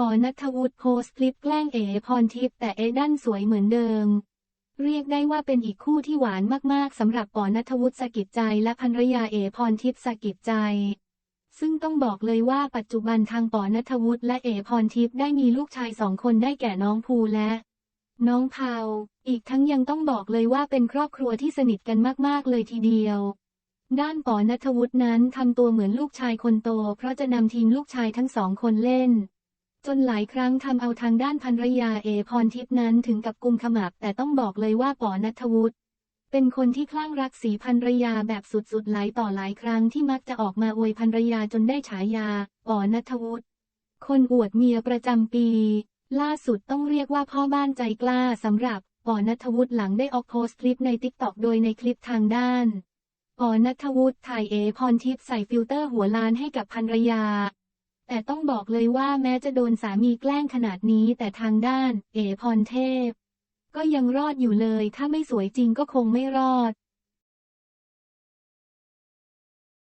ปอนัทวุฒิโพสคลิปแกล้งเอพรทิพย์แต่เอดันสวยเหมือนเดิม เรียกได้ว่าเป็นอีกคู่ที่หวานมากๆสำหรับปอนัทวุฒิสกิจใจและภรรยาเอพรทิพย์สกิจใจ ซึ่งต้องบอกเลยว่าปัจจุบันทางปอนัทวุฒิและเอพรทิพย์ได้มีลูกชายสองคนได้แก่น้องภูและ น้องเผาอีกทั้งยังต้องบอกเลยว่าเป็นครอบครัวที่สนิทกันมากๆเลยทีเดียวด้านปอนัทวุฒินั้นทำตัวเหมือนลูกชายคนโต เพราะจะนำทีมลูกชายทั้งสองคนเล่น จนหลายครั้งทำเอาทางด้านภรรยาเอพรทิพนั้นถึงกับกุมขมับแต่ต้องบอกเลยว่าปอนัทวุฒิเป็นคนที่คลั่งรักสีภรรยาแบบสุดๆหลายต่อหลายครั้งที่มักจะออกมาอวยภรรยาจนได้ฉายาปอนัทวุฒิคนอวดเมียประจำปี ล่าสุดต้องเรียกว่าพ่อบ้านใจกล้าสำหรับปอนัทวุฒิหลังได้ออกโพสต์คลิปในติ๊กต็อกโดยในคลิปทางด้านปอนัทวุฒิถ่ายเอพรทิพย์ใส่ฟิลเตอร์หัวล้านให้กับภรรยา แต่ต้องบอกเลยว่าแม้จะโดนสามีแกล้งขนาดนี้แต่ทางด้าน เอพรเทพ ก็ยังรอดอยู่เลย ถ้าไม่สวยจริงก็คงไม่รอด